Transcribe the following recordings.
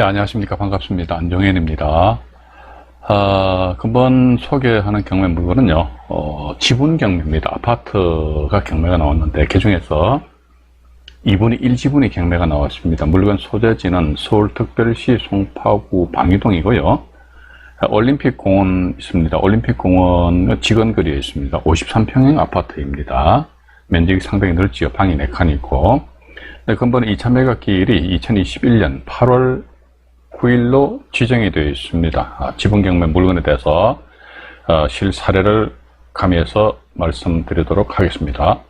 네, 안녕하십니까. 반갑습니다. 안정현입니다. 아, 금번 소개하는 경매 물건은요, 어, 지분 경매입니다. 아파트가 경매가 나왔는데, 그 중에서 2분의 1지분이 경매가 나왔습니다. 물건 소재지는 서울특별시 송파구 방위동이고요. 올림픽 공원 있습니다. 올림픽 공원 직원거리에 있습니다. 53평형 아파트입니다. 면적이 상당히 넓지요. 방이 4칸 있고. 네, 근본 2차 매각 기일이 2021년 8월 9일로 지정이 되어 있습니다. 아, 지분 경매 물건에 대해서 어, 실 사례를 가미해서 말씀드리도록 하겠습니다.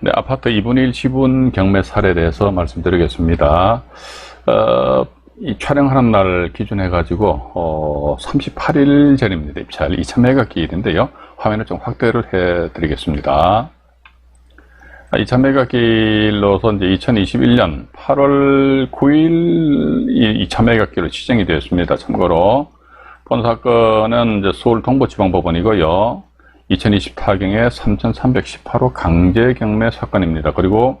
네, 아파트 2분의 1 지분 경매 사례에 대해서 말씀드리겠습니다. 어, 이 촬영하는 날 기준해 가지고 어, 38일 전입니다. 입찰 2차 매각 기일인데요. 화면을 좀 확대를 해 드리겠습니다. 2차 매각 기일로서 이제 2021년 8월 9일 이 2차 매각 기일로 지정이 되었습니다. 참고로 본 사건은 이제 서울 동부지방법원이고요. 2024경에 3,318호 강제 경매 사건입니다. 그리고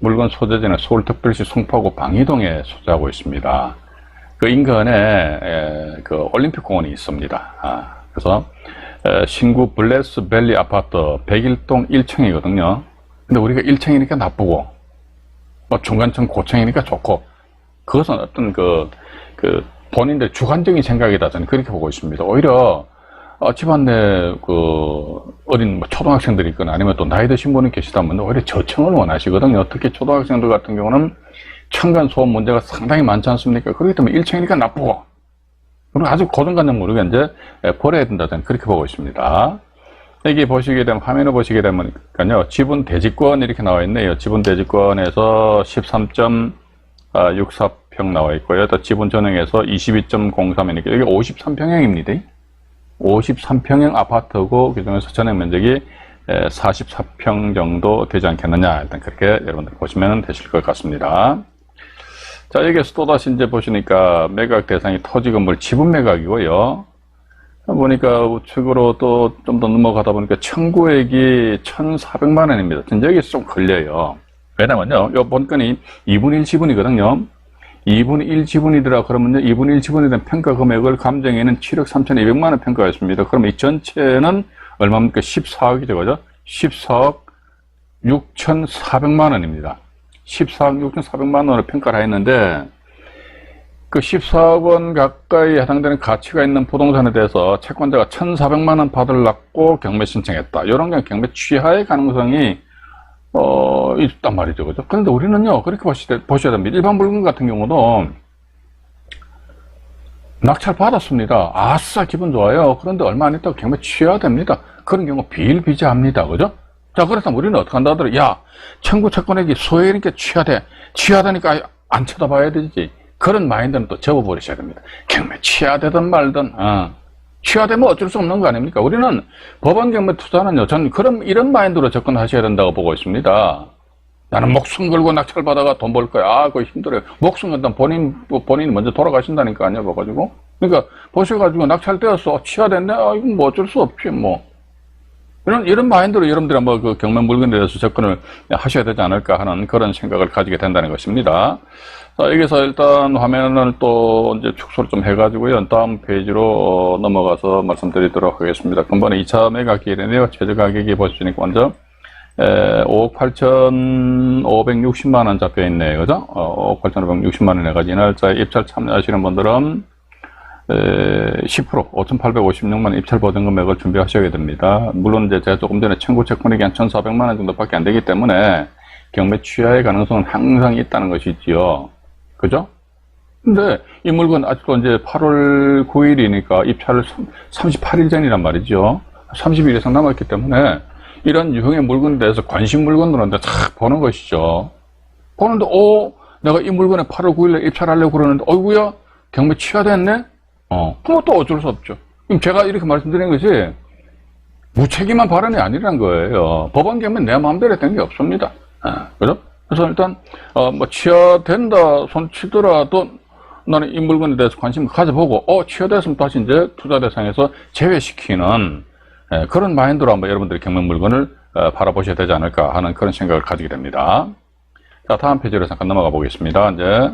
물건 소재지는 서울특별시 송파구 방이동에 소재하고 있습니다. 그 인근에 에, 그 올림픽 공원이 있습니다. 아, 그래서 에, 신구 블레스 밸리 아파트 101동 1층이거든요. 근데 우리가 1층이니까 나쁘고 뭐 중간층 고층이니까 좋고 그것은 어떤 그, 그 본인들 주관적인 생각이다 저는 그렇게 보고 있습니다. 오히려 어, 집안 내, 그, 어린 뭐 초등학생들이 있거나 아니면 또 나이 드신 분이 계시다면 오히려 저층을 원하시거든요. 특히 초등학생들 같은 경우는 층간 소음 문제가 상당히 많지 않습니까? 그렇기 때문에 1층이니까 나쁘고, 그리고 아주 고정관념 모르게 이제 예, 버려야 된다. 저는 그렇게 보고 있습니다. 여기 보시게 되면, 화면을 보시게 되면요. 지분 대지권 이렇게 나와 있네요. 지분 대지권에서 13.64평 나와 있고요. 또 지분 전형에서 22.03 이렇게, 여기 53평형입니다. 53평형 아파트고 그중에서 전액 면적이 44평 정도 되지 않겠느냐 일단 그렇게 여러분들 보시면 되실 것 같습니다. 자 여기에서 또다시 이제 보시니까 매각 대상이 토지 건물 지분 매각이고요. 보니까 우측으로 또 좀 더 넘어가다 보니까 청구액이 1,400만 원입니다. 여기서 좀 걸려요. 왜냐면요, 요 본건이 2분의 1 지분이거든요. 2분의 1 지분이더라 그러면요 2분의 1 지분에 대한 평가 금액을 감정에는 7억 3,200만 원 평가했습니다. 그러면 이 전체는 얼마입니까? 14억이죠, 그죠? 14억 6,400만 원입니다. 14억 6,400만 원을 평가를 했는데 그 14억 원 가까이 해당되는 가치가 있는 부동산에 대해서 채권자가 1,400만 원 받으려고 경매 신청했다. 이런 게 경매 취하의 가능성이 어, 있단 말이죠. 그죠? 그런데 우리는요, 그렇게 보셔야 됩니다. 일반 물건 같은 경우도 낙찰 받았습니다. 아싸, 기분 좋아요. 그런데 얼마 안 있다가 경매 취해야 됩니다. 그런 경우 비일비재합니다. 그죠? 자, 그렇다면 우리는 어떻게 한다 하더라? 야, 청구 채권액이 소액이니까 취하돼. 취하다니까 안 쳐다봐야 되지. 그런 마인드는 또 접어버리셔야 됩니다. 경매 취하되든 말든, 어. 취하되면 어쩔 수 없는 거 아닙니까? 우리는 법원 경매 투자는요, 저는 그런, 이런 마인드로 접근하셔야 된다고 보고 있습니다. 나는 목숨 걸고 낙찰 받아가 돈 벌 거야. 아, 그거 힘들어요. 목숨 걸다 본인, 본인이 먼저 돌아가신다니까 아니야, 봐가지고. 그러니까, 보셔가지고 낙찰되었어. 취하됐네? 아, 이건 뭐 어쩔 수 없지, 뭐. 이런, 이런 마인드로 여러분들이 한번 그 경매 물건에 대해서 접근을 하셔야 되지 않을까 하는 그런 생각을 가지게 된다는 것입니다. 자, 여기서 일단 화면을 또 이제 축소를 좀 해가지고요. 다음 페이지로 넘어가서 말씀드리도록 하겠습니다. 근본에 2차 매각 기일이네요. 최저 가격이 보시니까 먼저, 에, 5억 8,560만 원 잡혀 있네요. 그죠? 어, 5억 8,560만원 해가지고 이 날짜에 입찰 참여하시는 분들은 에, 10% 5,856만 입찰 보전 금액을 준비하셔야 됩니다. 물론 이제 제가 조금 전에 청구 채권액이 한 1,400만 원 정도밖에 안 되기 때문에 경매 취하의 가능성은 항상 있다는 것이지요. 그죠? 근데 이 물건 아직도 이제 8월 9일이니까 입찰을 38일 전이란 말이죠. 30일 이상 남았기 때문에 이런 유형의 물건에 대해서 관심 이제 탁 보는 것이죠. 보는데, 어, 내가 이 물건에 8월 9일에 입찰하려고 그러는데, 어이구야, 경매 취하됐네? 어, 그럼 또 어쩔 수 없죠. 그럼 제가 이렇게 말씀드리는 것이 무책임한 발언이 아니란 거예요. 법원 경매 내 마음대로 했던 게 없습니다. 아, 그죠? 그래서 일단, 어, 뭐, 취하된다, 손 치더라도 나는 이 물건에 대해서 관심을 가져보고, 어, 취하됐으면 다시 이제 투자 대상에서 제외시키는 예, 그런 마인드로 한번 여러분들이 경매 물건을 어, 바라보셔야 되지 않을까 하는 그런 생각을 가지게 됩니다. 자, 다음 페이지로 잠깐 넘어가 보겠습니다. 이제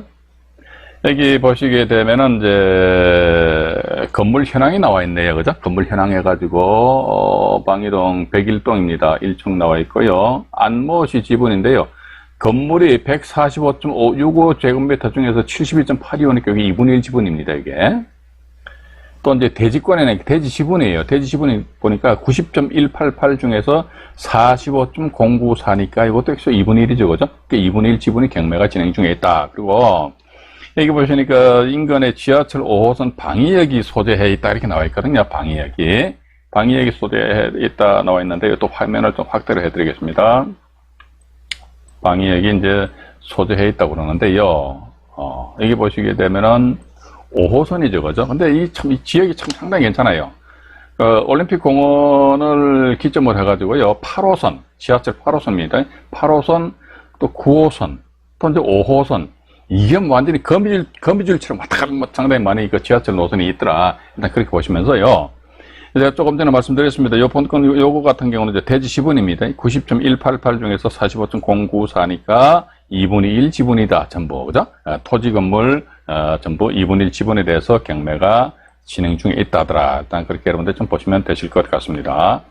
여기 보시게 되면은 이제 건물 현황이 나와 있네요. 그죠? 건물 현황 해가지고, 어, 방이동 101동입니다. 1층 나와 있고요. 안모시 지분인데요. 건물이 145.65제곱미터 중에서 72.82원이니까 여기 2분의 1 지분입니다. 이게. 또 이제 대지권에는 대지 지분이에요. 대지 지분이 보니까 90.188 중에서 45.094니까 이것도 역시 2분의 1이죠. 그죠? 그 2분의 1 지분이 경매가 진행 중에 있다. 그리고 여기 보시니까 인근의 지하철 5호선 방위역이 소재해 있다. 이렇게 나와 있거든요. 방위역이. 방위역이 소재해 있다 나와 있는데 또 화면을 좀 확대를 해 드리겠습니다. 방위역이 이제 소재해 있다고 그러는데요. 어, 여기 보시게 되면은 5호선이죠, 그죠? 근데 이 참, 이 지역이 참 상당히 괜찮아요. 그 올림픽 공원을 기점으로 해가지고요, 8호선, 지하철 8호선입니다. 8호선, 또 9호선, 또 이제 5호선. 이게 뭐 완전히 거미줄, 거미줄처럼 왔다 갔다 뭐 상당히 많이 그 지하철 노선이 있더라. 일단 그렇게 보시면서요. 제가 조금 전에 말씀드렸습니다. 요 본건 요거 같은 경우는 이제 대지 지분입니다. 90.188 중에서 45.094니까 2분의 1 지분이다. 전부. 그죠? 아, 토지 건물, 어, 전부 2분의 1 지분에 대해서 경매가 진행 중에 있다더라. 일단 그렇게 여러분들 좀 보시면 되실 것 같습니다.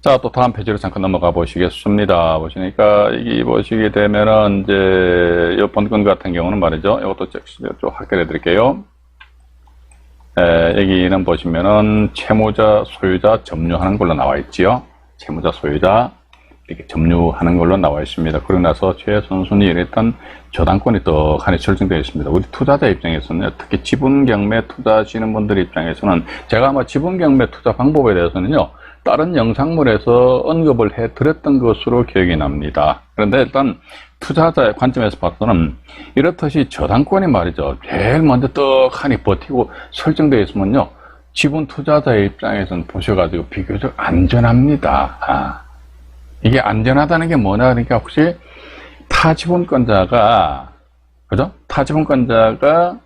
자, 또 다음 페이지로 잠깐 넘어가 보시겠습니다. 보시니까, 여기 보시게 되면은, 이제, 요 본건 같은 경우는 말이죠. 이것도 좀 확대해 드릴게요. 에, 여기는 보시면은 채무자, 소유자 점유하는 걸로 나와 있지요. 채무자, 소유자 이렇게 점유하는 걸로 나와 있습니다. 그러고 나서 최 선순위 일단 저당권이 떡하니 설정되어 있습니다. 우리 투자자 입장에서는 특히 지분 경매 투자하시는 분들 입장에서는 제가 아마 지분 경매 투자 방법에 대해서는요. 다른 영상물에서 언급을 해 드렸던 것으로 기억이 납니다. 그런데 일단 투자자의 관점에서 봤더니 이렇듯이 저당권이 말이죠. 제일 먼저 떡하니 버티고 설정되어 있으면요. 지분 투자자의 입장에서는 보셔가지고 비교적 안전합니다. 아. 이게 안전하다는 게 뭐냐 그러니까 혹시 타지분권자가 그죠? 타지분권자가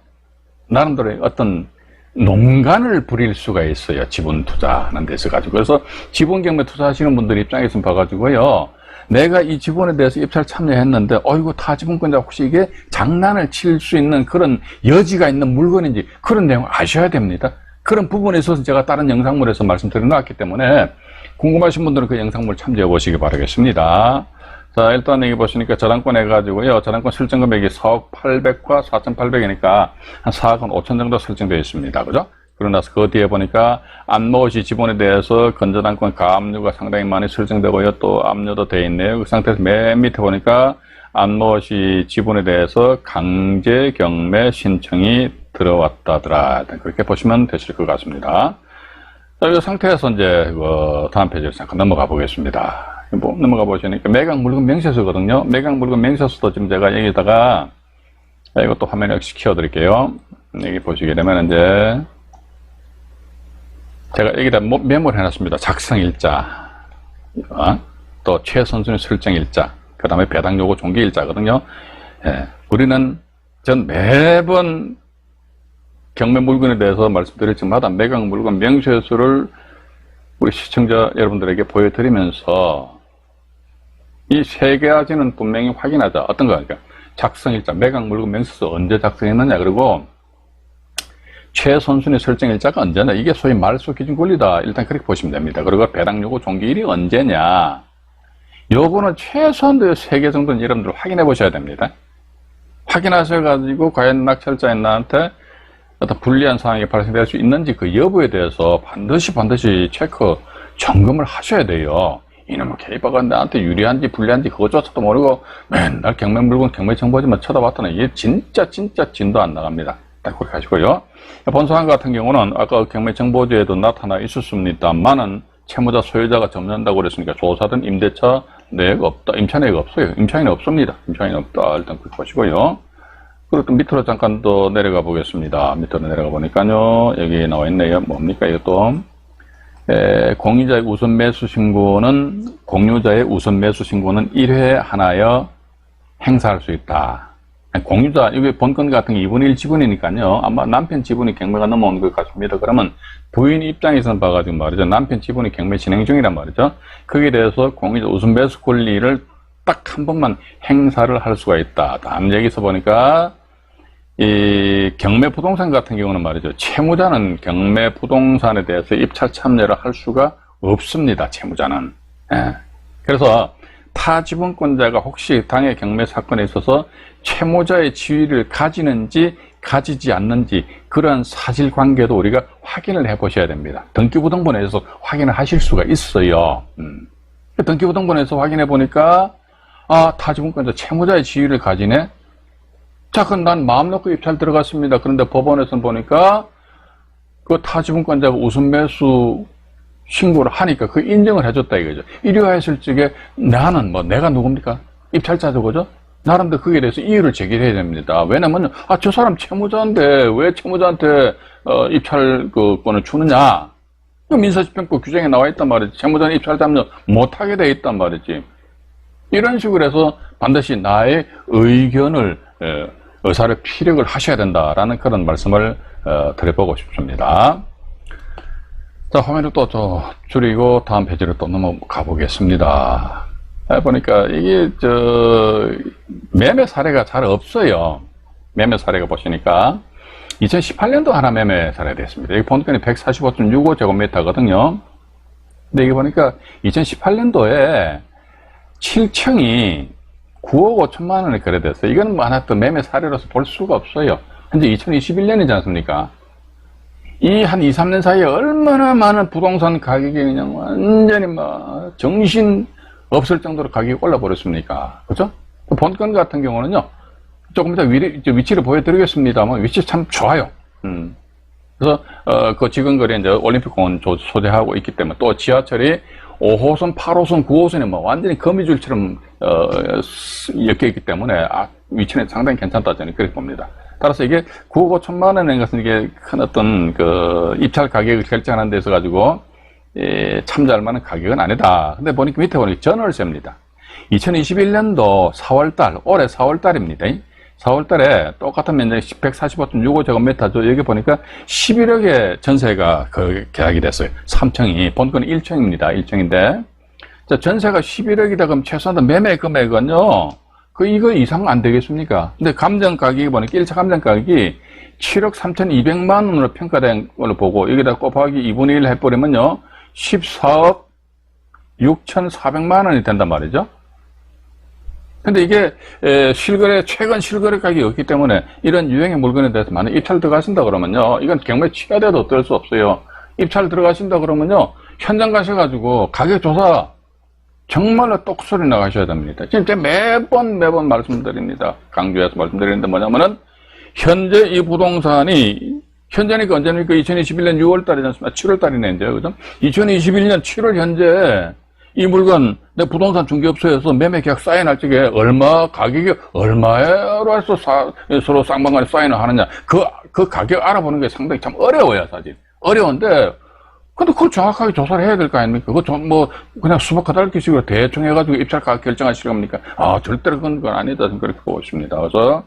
나름대로의 어떤 농간을 부릴 수가 있어요. 지분 투자하는 데서 가지고. 그래서 지분 경매 투자하시는 분들 입장에서 봐가지고요. 내가 이 지분에 대해서 입찰 참여했는데, 어이구, 타지분권자 혹시 이게 장난을 칠 수 있는 그런 여지가 있는 물건인지 그런 내용 아셔야 됩니다. 그런 부분에 있어서 제가 다른 영상물에서 말씀드려 놨기 때문에 궁금하신 분들은 그 영상물 참조해 보시기 바라겠습니다. 자, 일단 여기 보시니까 저당권 해가지고요. 저당권 설정 금액이 4억 800과 4,800이니까 한 4억 5천 정도 설정되어 있습니다. 그죠? 그러고 나서 그 뒤에 보니까 안모시 지분에 대해서 건저당권 가압류가 상당히 많이 설정되고요. 또 압류도 되어 있네요. 그 상태에서 맨 밑에 보니까 안모시 지분에 대해서 강제 경매 신청이 들어왔다더라. 그렇게 보시면 되실 것 같습니다. 자, 이 상태에서 이제 그 다음 페이지로 잠깐 넘어가 보겠습니다. 뭐 넘어가 보시니까 매각 물건 명세서거든요. 매각 물건 명세서도 지금 제가 여기다가 이것도 화면에 시켜 드릴게요. 여기 보시게 되면 이제 제가 여기다 뭐 메모를 해놨습니다. 작성 일자, 어? 또 최선순위 설정 일자, 그 다음에 배당 요구 종기 일자거든요. 예, 우리는 전 매번 경매 물건에 대해서 말씀드릴 때마다 매각 물건 명세서를 우리 시청자 여러분들에게 보여드리면서 이 세 가지는 분명히 확인하자. 어떤 거니까 작성일자, 매각 물건 명세서 언제 작성했느냐 그리고 최선순위 설정 일자가 언제냐 이게 소위 말소 기준 권리다. 일단 그렇게 보시면 됩니다. 그리고 배당 요구 종기일이 언제냐 요거는 최소한도 세 개 정도는 여러분들 확인해 보셔야 됩니다. 확인하셔가지고 과연 낙찰자인 나한테 어떤 불리한 상황이 발생될 수 있는지 그 여부에 대해서 반드시 반드시 체크 점검을 하셔야 돼요. 이놈의 케이퍼가 나한테 유리한지 불리한지 그것조차도 모르고 맨날 경매 물건 경매 정보지만 쳐다봤더니 이게 진짜 진짜 진도 안 나갑니다. 딱 그렇게 하시고요. 본소한 같은 경우는 아까 경매 정보지에도 나타나 있었습니다만은 채무자 소유자가 점유한다고 그랬으니까 조사든 임대차 내역 없다. 임차 내역 없어요. 임차인이 없습니다. 임차인이 없다. 일단 그렇게 보시고요. 그리고 또 밑으로 잠깐 또 내려가 보겠습니다. 밑으로 내려가 보니까요. 여기 나와 있네요. 뭡니까 이것도. 에, 공유자의 우선 매수 신고는 공유자의 우선 매수 신고는 1회 하나여 행사할 수 있다. 공유자, 이게 본건 같은 게 2분의 1 지분이니까요. 아마 남편 지분이 경매가 넘어온 것 같습니다. 그러면 부인 입장에서는 봐가지고 말이죠. 남편 지분이 경매 진행 중이란 말이죠. 거기에 대해서 공유자 우선 매수 권리를 딱 한 번만 행사를 할 수가 있다. 다음 얘기에서 보니까 이 경매 부동산 같은 경우는 말이죠. 채무자는 경매 부동산에 대해서 입찰 참여를 할 수가 없습니다. 채무자는. 예. 그래서 타 지분권자가 혹시 당해 경매 사건에 있어서 채무자의 지위를 가지는지 가지지 않는지 그런 사실관계도 우리가 확인을 해 보셔야 됩니다. 등기부등본에서 확인을 하실 수가 있어요. 음. 등기부등본에서 확인해 보니까 아 타지분권자 채무자의 지위를 가지네. 자, 그럼 난 마음 놓고 입찰 들어갔습니다. 그런데 법원에서는 보니까 그 타지분권자가 우선 매수 신고를 하니까 그 인정을 해줬다 이거죠. 이리하였을 적에 나는 뭐 내가 누굽니까? 입찰자죠, 그죠? 나름대로 거기에 대해서 이유를 제기해야 됩니다. 왜냐면 아 저 사람 채무자인데 왜 채무자한테 어, 입찰 그 권을 주느냐? 그 민사집행법 규정에 나와 있단 말이지. 채무자는 입찰 참여 못하게 돼 있단 말이지. 이런 식으로 해서 반드시 나의 의견을 에, 의사를 피력을 하셔야 된다라는 그런 말씀을 어, 드려보고 싶습니다. 자, 화면을 또 저 줄이고 다음 페이지로 또 넘어가 보겠습니다. 아, 보니까 이게 저 매매 사례가 잘 없어요. 매매 사례가 보시니까 2018년도 하나 매매 사례 됐습니다. 여기 본건이 145.65 제곱미터거든요. 근데 이게 보니까 2018년도에 7층이 9억 5천만 원에 거래됐어요. 이거는 뭐 하나 또 매매 사례로서 볼 수가 없어요. 현재 2021년이지 않습니까? 이 한 2, 3년 사이에 얼마나 많은 부동산 가격이 그냥 완전히 막 정신 없을 정도로 가격이 올라버렸습니까? 그죠? 본건 같은 경우는요, 조금 이따 위, 위치를 보여드리겠습니다만, 위치 참 좋아요. 음. 그래서, 어, 그 지근거리에 이제 올림픽공원 조- 소재하고 있기 때문에 또 지하철이 5호선, 8호선, 9호선이 뭐 완전히 거미줄처럼, 어, 엮여 있기 때문에, 아, 위치는 상당히 괜찮다 저는 그렇게 봅니다. 따라서 이게 9억 5천만 원인 것은 이게 큰 어떤 그 입찰 가격을 결정하는 데서 가지고 예, 참조할 만한 가격은 아니다. 근데 보니까 밑에 보니까 전월세입니다. 2021년도 4월달, 올해 4월달입니다. 4월달에 똑같은 면적이 145.65제곱미터죠. 여기 보니까 11억의 전세가 그 계약이 됐어요. 3층이 본건 1층입니다. 1층인데 자, 전세가 11억이다 그럼 최소한 매매 금액은요. 그 이거 이상 안 되겠습니까? 근데 감정 가격이 보니까 1차 감정 가격이 7억 3,200만 원으로 평가된 걸로 보고 여기다 곱하기 2분의 1 해버리면요. 14억 6,400만 원이 된단 말이죠. 근데 이게 에, 실거래 최근 실거래 가격이 없기 때문에 이런 유행의 물건에 대해서 만약 입찰 들어가신다 그러면요 이건 경매 취하돼도 어떨 수 없어요. 입찰 들어가신다 그러면요 현장 가셔가지고 가격 조사 정말로 똑소리 나가셔야 됩니다. 진짜 매번 매번 말씀드립니다. 강조해서 말씀드리는데 뭐냐면은 현재 이 부동산이 현재니까 언제니까 2021년 6월 달이지 않습니까 7월 달이네 이제 그죠 2021년 7월 현재 이 물건 내 부동산 중개업소에서 매매 계약 사인할 적에 얼마 가격이 얼마로 해서 사- 서로 쌍방간에 사인을 하느냐 그, 그 가격 알아보는 게 상당히 참 어려워요 사실 어려운데 근데 그걸 정확하게 조사를 해야 될 거 아닙니까? 그거 좀 뭐, 그냥 수박 가달기식으로 대충 해가지고 입찰 가격 결정하실 겁니까? 아, 절대로 그건 건 아니다. 그렇게 보고 있습니다. 그래서,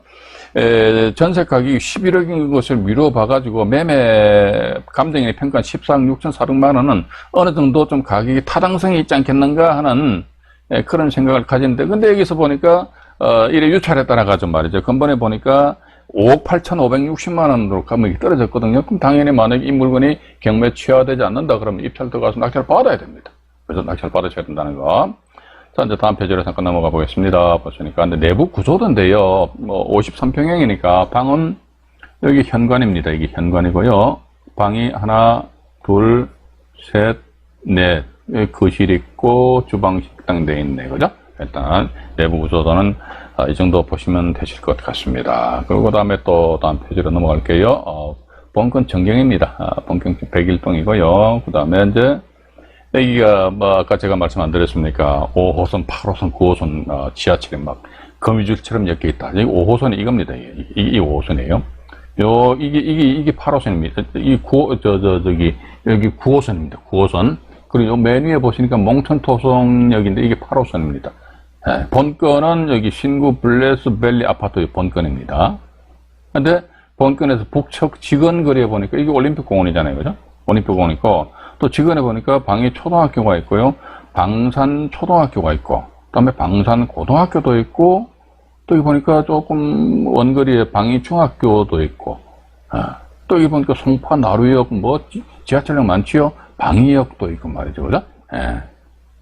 에, 전세 가격이 11억인 것을 미뤄봐가지고 매매 감정의 평가 14억 6천 4백만 원은 어느 정도 좀 가격이 타당성이 있지 않겠는가 하는 에, 그런 생각을 가지는데, 근데 여기서 보니까, 어, 이래 유찰에 따라가지고 말이죠. 근본에 보니까 5억 8,560만 원으로 가격이 떨어졌거든요. 그럼 당연히 만약에 이 물건이 경매 취하되지 않는다 그러면 입찰 들어가서 낙찰 받아야 됩니다. 그래서 낙찰 받으셔야 된다는 거. 자, 이제 다음 페이지로 잠깐 넘어가 보겠습니다. 보시니까. 근데 내부 구조도인데요. 뭐 53평형이니까 방은 여기 현관입니다. 이게 현관이고요. 방이 하나, 둘, 셋, 넷. 여기 거실 있고 주방 식당 돼 있네. 그죠? 일단 내부 구조도는 아, 이 정도 보시면 되실 것 같습니다. 그리고 다음에 또 다음 페이지로 넘어갈게요. 어, 본건 전경입니다. 아, 본경 101동이고요. 그 다음에 이제 여기가 뭐 아까 제가 말씀 안 드렸습니까? 5호선, 8호선, 9호선 어, 지하철이 막 거미줄처럼 엮여 있다. 여기 5호선이 이겁니다. 이게, 이 5호선이에요. 요 이게 이게 이게 8호선입니다. 이 9, 저, 저, 저기 여기 9호선입니다. 9호선. 그리고 요맨 위에 보시니까 몽천토송역인데 이게 8호선입니다. 예, 본건은 여기 신구 블레스 밸리 아파트의 본건입니다. 근데 본건에서 북측 직원거리에 보니까 이게 올림픽 공원이잖아요. 그죠? 올림픽 공원이고 또 직원에 보니까 방위 초등학교가 있고요. 방산 초등학교가 있고 그다음에 방산 고등학교도 있고 또 여기 보니까 조금 원거리에 방위 중학교도 있고 아, 또 여기 보니까 송파 나루역 뭐 지- 지하철역 많지요. 방위역도 있고 말이죠. 그죠? 예.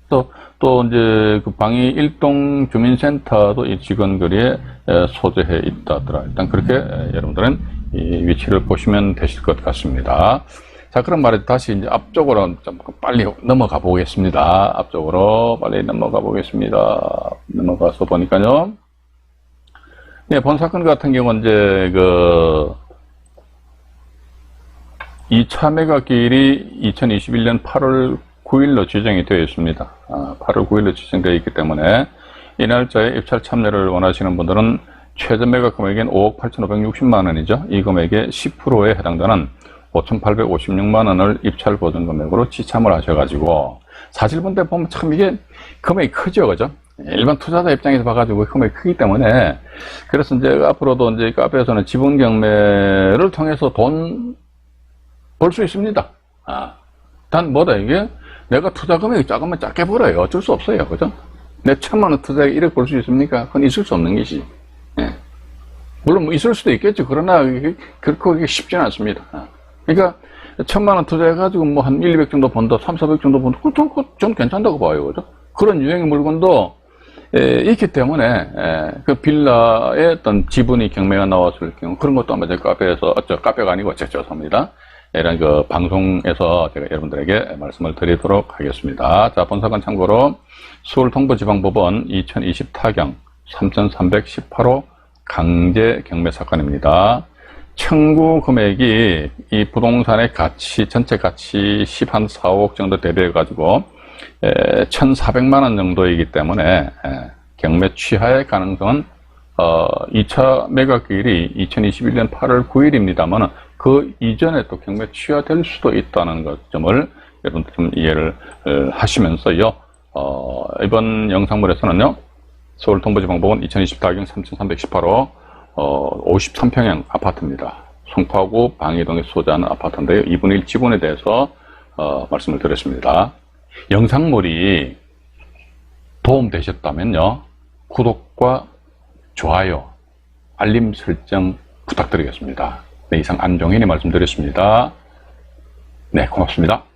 또, 또 이제 그 방위 일동 주민센터도 이 직원거리에 에, 소재해 있다더라. 일단 그렇게 에, 여러분들은 이 위치를 보시면 되실 것 같습니다. 자, 그럼 말해 다시 이제 앞쪽으로 좀 빨리 넘어가 보겠습니다. 앞쪽으로 빨리 넘어가 보겠습니다. 넘어가서 보니까요. 네, 본 사건 같은 경우는 이제 그 2차 매각일이 2021년 8월 9일로 지정이 되어 있습니다. 아, 8월 9일로 지정되어 있기 때문에 이 날짜에 입찰 참여를 원하시는 분들은 최저 매각 금액인 5억 8,560만 원이죠. 이 금액의 10%에 해당되는 5,856만 원을 입찰 보증 금액으로 지참을 하셔가지고 사실 본때 보면 참 이게 금액이 크죠, 그죠? 일반 투자자 입장에서 봐가지고 금액이 크기 때문에 그래서 이제 앞으로도 이제 카페에서는 지분 경매를 통해서 돈 벌 수 있습니다. 아, 단 뭐다 이게 내가 투자 금액이 작으면 작게 벌어요. 어쩔 수 없어요. 그죠? 내 천만 원 투자에 1억 벌 수 있습니까? 그건 있을 수 없는 것이. 예. 물론 뭐 있을 수도 있겠죠. 그러나 이게 쉽지는 않습니다. 아. 그러니까 천만 원 투자해가지고 뭐 한 1, 200 정도 번다, 3, 400 정도 번다, 그건 좀, 좀 괜찮다고 봐요. 그죠? 그런 유형의 물건도 에, 있기 때문에 에, 그 빌라의 어떤 지분이 경매가 나왔을 경우 그런 것도 아마 제 카페에서 어, 저 카페가 아니고 제 죄송합니다. 이런 그 방송에서 제가 여러분들에게 말씀을 드리도록 하겠습니다. 자, 본사건 참고로 서울동부지방법원 2020 타경 3318호 강제 경매 사건입니다. 청구 금액이 이 부동산의 가치, 전체 가치 10 한 4억 정도 대비해 가지고 1,400만 원 정도이기 때문에 에, 경매 취하의 가능성은 어, 2차 매각일이 2021년 8월 9일입니다만 그 이전에 또 경매 취하될 수도 있다는 것 점을 여러분들 좀 이해를 어, 하시면서요. 어, 이번 영상물에서는요. 서울 동부지방법원 2024경 3318호 어, 53평형 아파트입니다. 송파구 방이동에 소재하는 아파트인데요. 2분의 1 지분에 대해서 어, 말씀을 드렸습니다. 영상물이 도움되셨다면요. 구독과 좋아요, 알림 설정 부탁드리겠습니다. 네, 이상 안종현이 말씀드렸습니다. 네, 고맙습니다.